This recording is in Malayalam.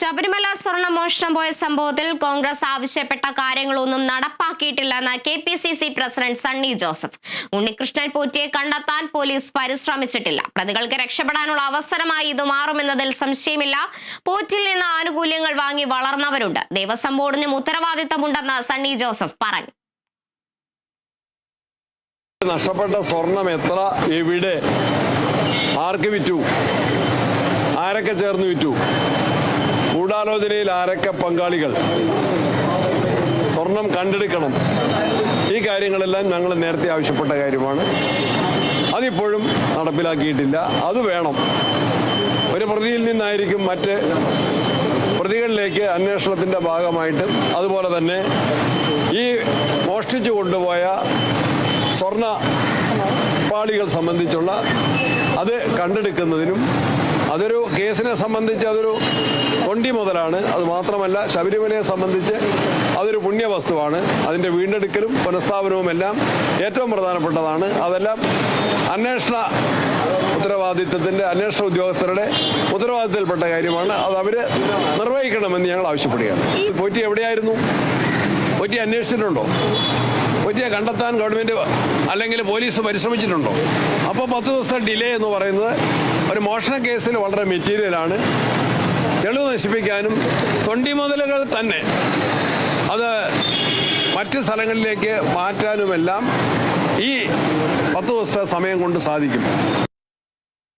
ശബരിമല സ്വർണ മോഷണം പോയ സംഭവത്തിൽ കോൺഗ്രസ് ആവശ്യപ്പെട്ട കാര്യങ്ങളൊന്നും നടപ്പാക്കിയിട്ടില്ലെന്ന് K P C C president Sunny Joseph. Unnikrishnan പോറ്റിയെ കണ്ടെത്താൻ പോലീസ് പരിശ്രമിച്ചിട്ടില്ല. പ്രതികൾക്ക് രക്ഷപ്പെടാനുള്ള അവസരമായി ഇത് മാറുമെന്നതിൽ സംശയമില്ല. പോറ്റിൽ നിന്ന് ആനുകൂല്യങ്ങൾ വാങ്ങി വളർന്നവരുണ്ട്. ദേവസ്വം ബോർഡിനും ഉത്തരവാദിത്തമുണ്ടെന്ന് സണ്ണി ജോസഫ് പറഞ്ഞു. നഷ്ടപ്പെട്ട സ്വർണം എത്ര? എവിടെ? ആർക്ക് വിറ്റു? ആരൊക്കെ ചേർന്ന് വിറ്റു? ഗൂഢാലോചനയിൽ ആരൊക്കെ പങ്കാളികൾ? സ്വർണം കണ്ടെടുക്കണം. ഈ കാര്യങ്ങളെല്ലാം ഞങ്ങൾ നേരത്തെ ആവശ്യപ്പെട്ട കാര്യമാണ്. അതിപ്പോഴും നടപ്പിലാക്കിയിട്ടില്ല. അത് വേണം. ഒരു പ്രതിയിൽ നിന്നായിരിക്കും മറ്റ് പ്രതികളിലേക്ക് അന്വേഷണത്തിന്റെ ഭാഗമായിട്ട്. അതുപോലെ തന്നെ ഈ മോഷ്ടിച്ചു കൊണ്ടുപോയ സ്വർണ പാളികൾ സംബന്ധിച്ചുള്ള അത് കണ്ടെടുക്കുന്നതിനും അതൊരു കേസിനെ സംബന്ധിച്ച് അതൊരു തൊണ്ടി മുതലാണ്. അത് മാത്രമല്ല ശബരിമലയെ സംബന്ധിച്ച് അതൊരു പുണ്യവസ്തുവാണ്. അതിന്റെ വീണ്ടെടുക്കലും പുനഃസ്ഥാപനവും എല്ലാം ഏറ്റവും പ്രധാനപ്പെട്ടതാണ്. അതെല്ലാം അന്വേഷണ ഉത്തരവാദിത്വത്തിന്റെ അന്വേഷണ ഉദ്യോഗസ്ഥരുടെ ഉത്തരവാദിത്തത്തിൽപ്പെട്ട കാര്യമാണ്. അത് അവർ നിർവഹിക്കണമെന്ന് ഞങ്ങൾ ആവശ്യപ്പെടുകയാണ്. പോറ്റി എവിടെയായിരുന്നു? പോറ്റി അന്വേഷിച്ചിട്ടുണ്ടോ? പോറ്റിയെ കണ്ടെത്താൻ ഗവൺമെന്റ് അല്ലെങ്കിൽ പോലീസ് പരിശ്രമിച്ചിട്ടുണ്ടോ? അപ്പോൾ പത്ത് ദിവസത്തെ ഡിലേ എന്ന് പറയുന്നത് ഒരു മോഷണ കേസിൽ വളരെ മെറ്റീരിയലാണ് തെളിവ് നശിപ്പിക്കാനും തൊണ്ടി മുതലുകൾ തന്നെ അത് മറ്റ് സ്ഥലങ്ങളിലേക്ക് മാറ്റാനുമെല്ലാം ഈ പത്ത് ദിവസത്തെ സമയം കൊണ്ട് സാധിക്കും.